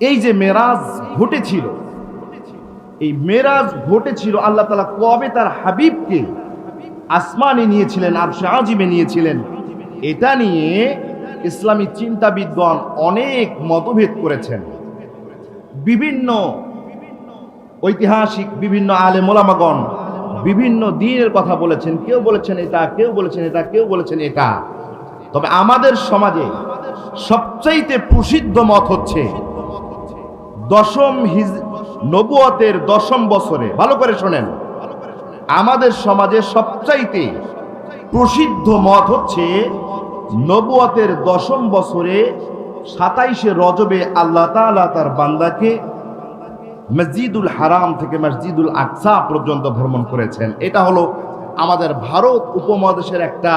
এই যে মেরাজ ঘটেছিল, এই মেরাজ ঘটেছিল, আল্লাহ তালা কবে তার হাবিবকে আসমানে নিয়েছিলেন আর আজিমে নিয়েছিলেন? এটা নিয়ে ইসলামী চিন্তাবিদগণ অনেক মতভেদ করেছেন। বিভিন্ন ঐতিহাসিক, বিভিন্ন আলে মোলামাগণ বিভিন্ন দিনের কথা বলেছেন, কেউ বলেছেন এটা, কেউ বলেছেন এটা, কেউ বলেছেন এটা। তবে আমাদের সমাজে সবচাইতে প্রসিদ্ধ মত হচ্ছে দশম হিজ নবুয়তের দশম বছরে, ভালো করে শোনেন। আমাদের সমাজে সবচাইতে প্রসিদ্ধ মত হচ্ছে, নবুয়তের দশম বছরে সাতাইশে রজবে আল্লাহ তাআলা তার বান্দাকে মসজিদুল হারাম থেকে মসজিদুল আকসা পর্যন্ত ভ্রমণ করেছেন। এটা হলো আমাদের ভারত উপমহাদেশের একটা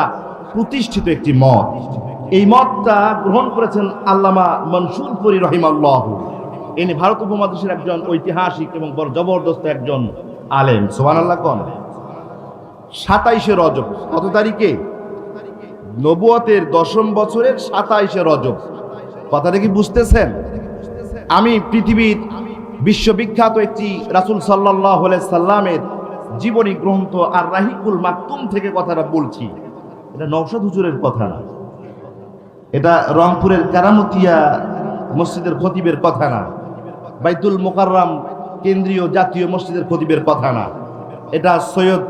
প্রতিষ্ঠিত একটি মত। এই মতটা গ্রহণ করেছেন আল্লামা মনসুরপুরি রহিমাল্লাহ। ইনি ভারত উপমহাদেশের একজন ঐতিহাসিক এবং বড় জবরদস্ত একজন আলেম। সোহান আল্লাহ কন? সাতাইশে রজব। কত তারিখে? নবুয়তের দশম বছরের সাতাইশে রজব। কথাটা কি বুঝতেছেন? আমি পৃথিবীর বিশ্ববিখ্যাত একটি রাসুল সাল্লাহ সাল্লামের জীবনী গ্রন্থ আর রাহিকুল মাকতুম থেকে কথাটা বলছি। এটা নওশাদ হুজুরের কথা না। এটা রংপুরের কারামতিয়া মসজিদের খতিবের কথা না। বাইতুল মোকাররাম কেন্দ্রীয় জাতীয় মসজিদের খতিবের কথা না। এটা সৈয়দ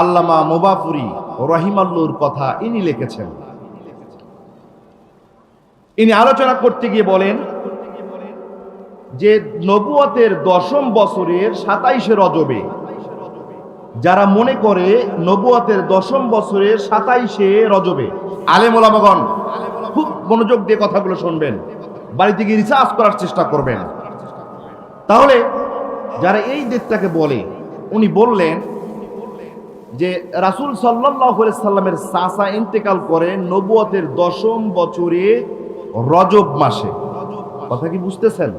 আল্লামা মোবাফুরি রহিমাল্লুর কথা ইনি লিখেছেন। ইনি আলোচনা করতে গিয়ে বলেন যে নবুয়তের দশম বছরের সাতাইশে রজবে যারা মনে করে নবুয়তের দশম বছরের সাতাইশে রজবে। আলেমোলামগণ খুব মনোযোগ দিয়ে কথাগুলো শুনবেন। বাড়িতে গিয়ে রিসার্চ করার চেষ্টা করবেন। তাহলে যারা এই ডেটটাকে বলে, উনি বললেন যে রাসুল সাল্লাহ সাল্লামের সাসা ইন্তেকাল করেন নবুয়তের দশম বছরে রজব মাসে। কথা কি বুঝতেছেন?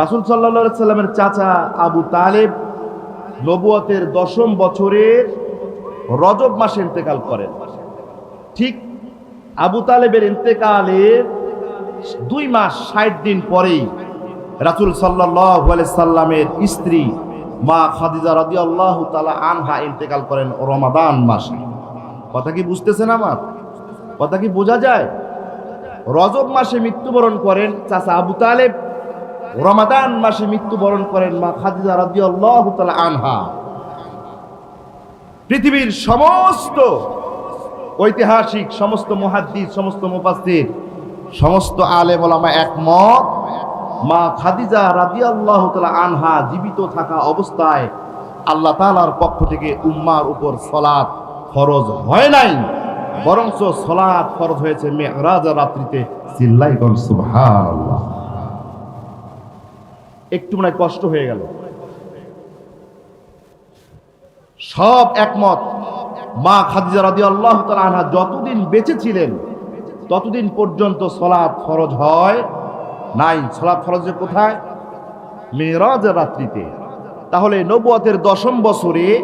রাসুল সাল্লাহ সাল্লামের চাচা আবু তালেব নবুয়তের দশম বছরের রজব মাসে ইন্তেকাল করেন। ঠিক আবু তালেবের ইন্তেকালের দুই মাস ষাট দিন পরেই রাসুল সাল্লাহ সাল্লামের স্ত্রী মা খাদিজা রাদি আল্লাহ তালা আনহা ইন্তেকাল করেন রমাদান মাসে। কথা কি বুঝতেছেন আমার? কথা কি বোঝা যায়? রজব মাসে মৃত্যুবরণ করেন চাচা আবু তালেব, রমাদান মাসে মৃত্যুবরণ করেন মা খাদিজা রাদি আল্লাহ তালা আনহা। পৃথিবীর সমস্ত ঐতিহাসিক, সমস্ত মহাদ্দিস, সমস্ত মুফাসসির, সমস্ত আলেম ওলামা একমত মা খাদিজা রাদিয়াল্লাহু তাআলা আনহা জীবিত থাকা অবস্থায় আল্লাহ তাআলার পক্ষ থেকে উম্মার উপর সলাৎ ফরজ হয় নাই। বরঞ্চ সলাৎ ফরজ হয়েছে মেহরাজ রাত্রিতে একটু মনে কষ্ট হয়ে গেল। সব একমত। মা খাদিজা রাদিয়াল্লাহু তাআলা আনহা যতদিন বেঁচে ছিলেন, ততদিন পর্যন্ত সলাৎ ফরজ হয়। নাই সলাৎ ফরজে কোথায়? মেরাজের রাত্রিতে। তাহলে নবুয়তের দশম বছরে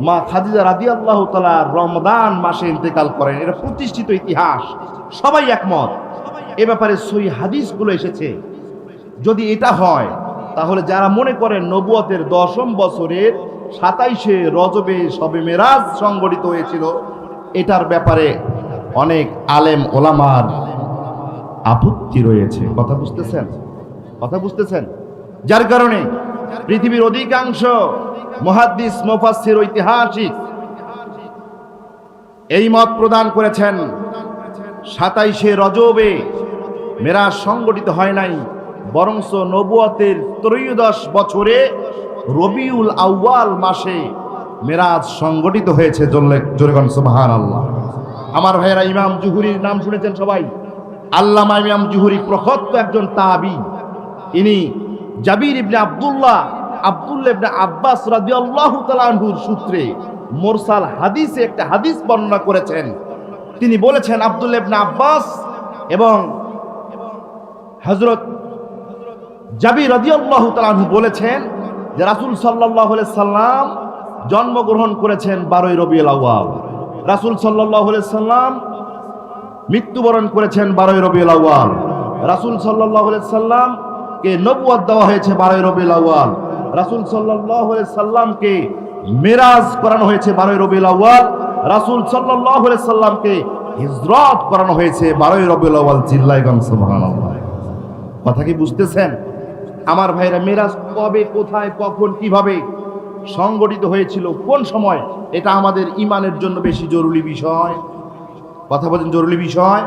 মা খাদিজা রাদি আল্লাহ তালা রমদান মাসে ইন্তেকাল করেন। এটা প্রতিষ্ঠিত ইতিহাস। সবাই একমত। এ ব্যাপারে সই হাদিসগুলো এসেছে। যদি এটা হয়, তাহলে যারা মনে করেন নবুয়তের দশম বছরের সাতাইশে রজবে সবে মেরাজ সংগঠিত হয়েছিল, এটার ব্যাপারে অনেক আলেম ওলামার আপত্তি রয়েছে। কথা বুঝতেছেন? কথা বুঝতেছেন? যার কারণে পৃথিবীর অধিকাংশ মহাদ্দিস, মুফাসসির ঐতিহাসিক এই মত প্রদান করেছেন, সাতাইশে রজবে মেরাজ সংগঠিত হয় নাই, বরংস নবুয়তের ত্রয়োদশ বছরে রবিউল আউয়াল মাসে মেরাজ সংগঠিত হয়েছে জোরেগন সুবাহান আল্লাহ আমার ভাইয়েরা, ইমাম জুহুরির নাম শুনেছেন সবাই? আল্লামা ইমাম জুহুরি প্রখত্ত একজন তাবি। ইনি জাবির ইবনে আব্দুল্লাহ আব্দুল্লাহ ইবনে আব্বাস রাদিয়াল্লাহু তাআলা আনহুর সূত্রে মোরসাল হাদিসে একটা হাদিস বর্ণনা করেছেন। তিনি বলেছেন, আব্দুল্লাহ ইবনে আব্বাস এবং হজরত জাবির রাদিয়াল্লাহু তাআলা আনহু বলেছেন যে রাসূল আলাইহি সাল্লাম জন্মগ্রহণ করেছেন 12 রবিউল আউয়াল। রাসূল আলাইহি সাল্লাম মৃত্যুবরণ করেছেন বারোই রবিউল আউয়াল। রাসুল সাল্লাহ সাল্লামকে নবুয়াদ দেওয়া হয়েছে বারোই রবিউল আউয়াল। রাসুল সাল্লামকে মেরাজ করানো হয়েছে বারোই রবিউল আউয়াল। রাসুল সাল্লামকে হিজরত করানো হয়েছে বারোই রবিউল আউয়াল সুবহানাল্লাহ। কথা কি বুঝতেছেন? আমার ভাইরা, মেরাজ কবে, কোথায়, কখন, কীভাবে সংগঠিত হয়েছিল, কোন সময়, এটা আমাদের ইমানের জন্য বেশি জরুরি বিষয়। কথা বলেন জরুরি বিষয়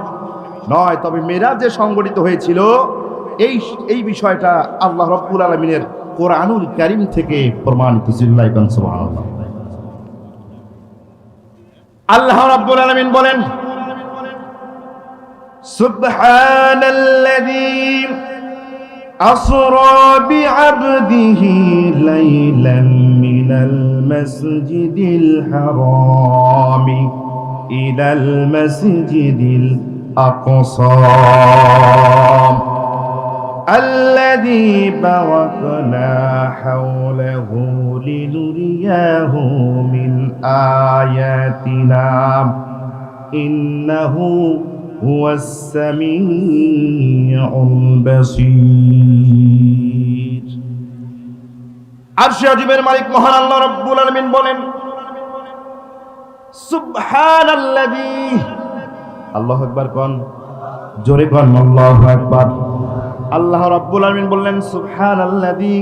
নয় তবে মেরাজ যে সংগঠিত হয়েছিল এই এই বিষয়টা আল্লাহ রব্বুল আলমিনের কোরআনুল কারিম থেকে প্রমাণিত জিল্লাইকান সুবহানাল্লাহ আল্লাহ রাব্বুল আলামিন বলেন সুবহানাল্লাযী أسرى بعبده ليلا من المسجد الحرام إلى المسجد الأقصى الذي باركنا حوله لنرياه من آياتنا إنه هو السميع البصير আরশে আজিমের মালিক মহান আল্লাহ রব্বুল আলামিন বলেন সুবহানাল্লাযী। আল্লাহু আকবার কোন? জোরে কোন? আল্লাহু আকবার। আল্লাহ রাব্বুল আলামিন বললেন সুবহানাল্লাযী।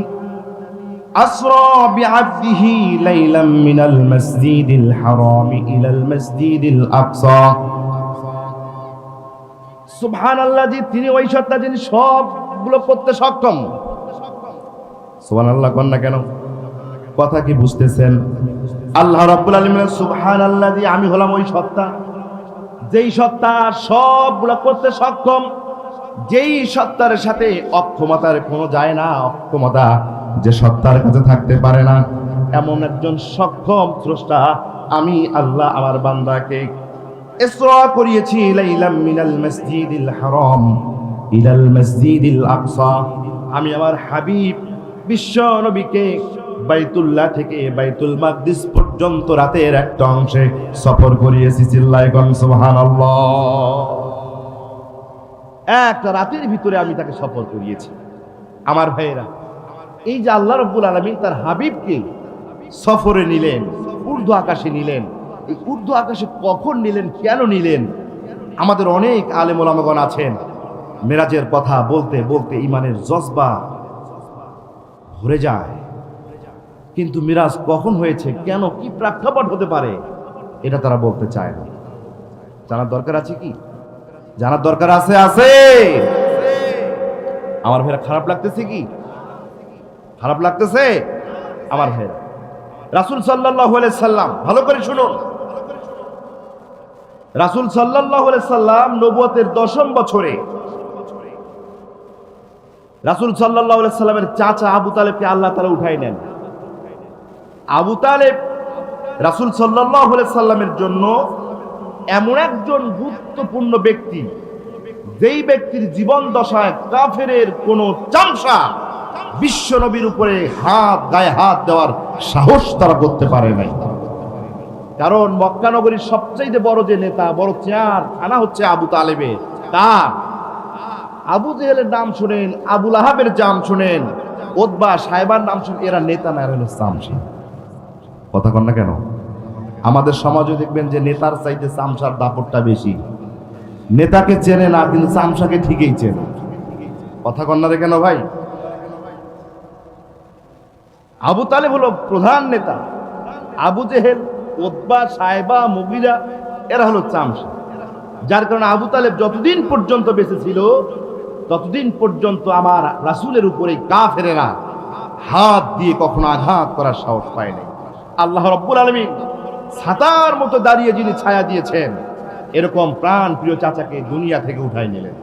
আসরা বিআবদিহি লাইলাম মিনাল মাসজিদিল হারাম ইলাল মাসজিদিল আকসা। সুবহানাল্লাযী তিনি ওই সত্তা যিনি সবগুলো করতে সক্ষম। সুবহানাল্লাহ কোন না কেন? কথা কি বুঝতেছেন? আল্লাহ রাব্বুল আলামিন সুবহানাল্লাযী, আমি হলাম ওই সত্তা। যেই সত্তা সবগুলো করতে সক্ষম, যেই সত্তার সাথে অক্ষমতার কোনো যায় না, অক্ষমতা যে সত্তার কাছে থাকতে পারে না। এমন একজন সক্ষম স্রষ্টা, আমি আল্লাহ আমার বান্দাকে ইসরা করিয়েছি, লাইলাম মিনাল মসজিদিল হারাম, ইলাল মসজিদিল আকসা। আমি আমার হাবিব, বিশ্ব নবীকে বাইতুল্লাহ থেকে বাইতুল মাকদিস পর্যন্ত রাতের একটা অংশে সফর করিয়েছি চিল্লাই গন সুবহানাল্লাহ। একটা রাতের ভিতরে আমি তাকে সফর করিয়েছি। আমার ভাইয়েরা, এই যে আল্লাহ রব্বুল আলমিন তার হাবিবকে সফরে নিলেন উর্দু আকাশে নিলেন, এই উর্দু আকাশে কখন নিলেন, কেন নিলেন? আমাদের অনেক আলেমোলামগণ আছেন। মেরাজের কথা বলতে বলতে ইমানের জজবা ভরে যায়। কিন্তু মিরাজ কখন হয়েছে, কেন, কি প্রেক্ষাপট হতে পারে, এটা তারা বলতে চায় না। জানার দরকার আছে কি? জানার দরকার আছে আছে। আমার ভাইরা খারাপ লাগতেছে কি? খারাপ লাগতেছে? আমার ভাইরা রাসুল সাল্লাহ সাল্লাম, ভালো করে শুনুন। রাসুল সাল্লাহ সাল্লাম নবুয়তের দশম বছরে, রাসুল সাল্লাহ সাল্লামের চাচা আবু তালেবকে আল্লাহ তালা উঠাই নেন আবু তালেব রাসুল সাল্লাহ সাল্লামের জন্য এমন একজন গুরুত্বপূর্ণ ব্যক্তি, যেই ব্যক্তির জীবন দশায় কাফেরের কোন চামসা বিশ্ব নবীর উপরে হাত, গায়ে হাত দেওয়ার সাহস তারা করতে পারে নাই। কারণ মক্কানগরীর সবচাইতে বড় যে নেতা, বড় চেয়ার আনা হচ্ছে আবু তালেবের তার আবু জেহেলের নাম শুনেন, আবুল আহাবের নাম শুনেন ওদবা সাহেবার নাম শুনেন, এরা নেতা না এরা হলো চামসা কথা কন না কেন? আমাদের সমাজে দেখবেন যে নেতার চাইতে চামসার দাপটটা বেশি। নেতাকে চেনে না, কিন্তু চামসাকে ঠিকই চেনে। কথা কন না কেন ভাই? আবু তালেব হলো প্রধান নেতা। আবু জেহেল ওদবা সাহেবা, মুগিরা, এরা হলো চামসা যার কারণে আবু তালেব যতদিন পর্যন্ত বেঁচে ছিল, ততদিন পর্যন্ত আমার রাসুলের উপরে কাফেরেরা হাত দিয়ে কখনো আঘাত করার সাহস পায় নাই। আল্লাহ রব্বুল আলমী ছাতার মতো দাঁড়িয়ে যিনি ছায়া দিয়েছেন, এরকম প্রাণ প্রিয় চাচাকে দুনিয়া থেকে উঠাই নিলেন।